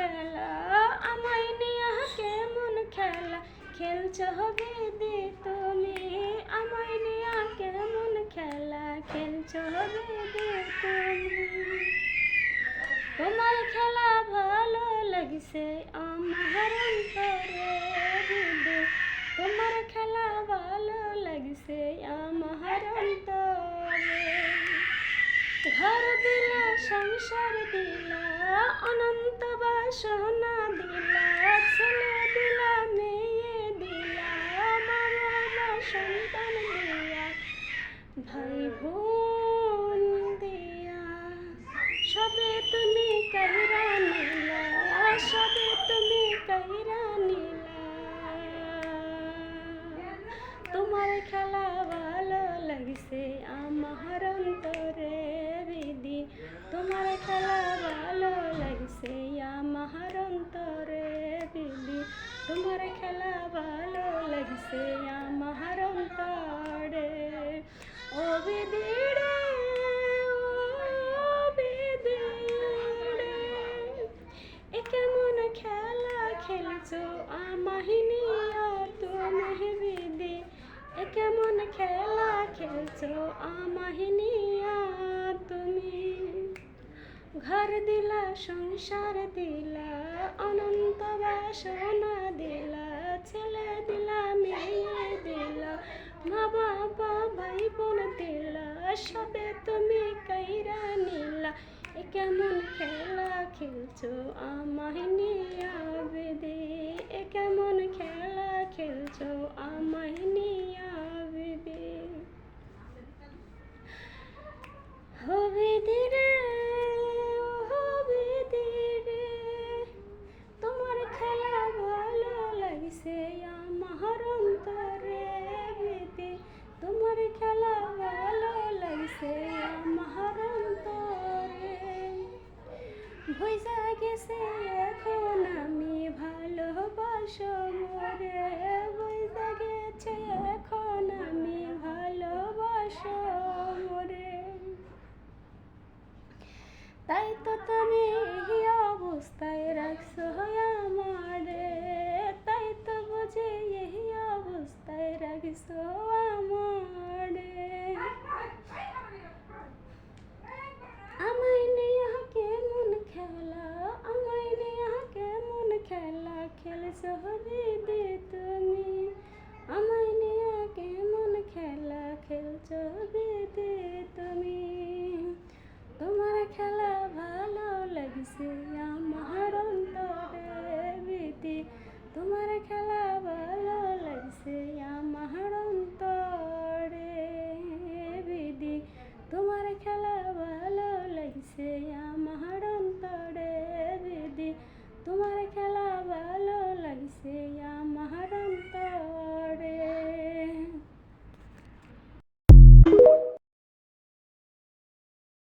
খেলা? আমায় নিয়া কেমন খেলা? খেলছ হবে দে তুমি? আমায় নিয়া কেমন খেলা? খেলছ হবে দে তুমি? তোমার খেলা ভালো লাগছে আমার অন্তরে তোমার খেলা ভালো লাগছে আমার ঘর দিলা, সংসার দিলা বাসনা দিলা, ছেলে দিলা, মেয়ে দিলা মা বাবা সন্তান দিয়া ভাই বোন দিয়া। সবে তুমি কাহিরা নিলা, সবে তুমি কাহিরা নিলা। তোমার খেলা ভালো লাগছে আমার অন্তরে বিধি তোমার খেলা ভালো লাগছে আমার অন্তরে বিধি তোমার খেলা ভালো আমার অন্তরে। ও বিধি রে ও বিধি এ কেমন খেলা খেলছো আমাহিনী তুমি বিধি। এ কেমন খেলা খেলছো আমাহিনী তুমি। ঘর দিলা, সংসার দিলা সবে তুমি কাইরা নিলা। এ কেমন খেলা খেলছো আমায় নিয়া বেদে এ কেমন খেলা খেলছো আমায় নিয়া ভইসা গেছে এখন আমি ভালোবাসো মরে। ভইসা গেছে এখন আমি ভালোবাসো মরে। তাই তো তুমি এই অবস্থায় রাখছো আমারে তাই তো বুঝে এই অবস্থায় রাখছো আমারে আমায় নিয়ে কেমন খেলা আমায় নিয়ে কেমন খেলা খেলছো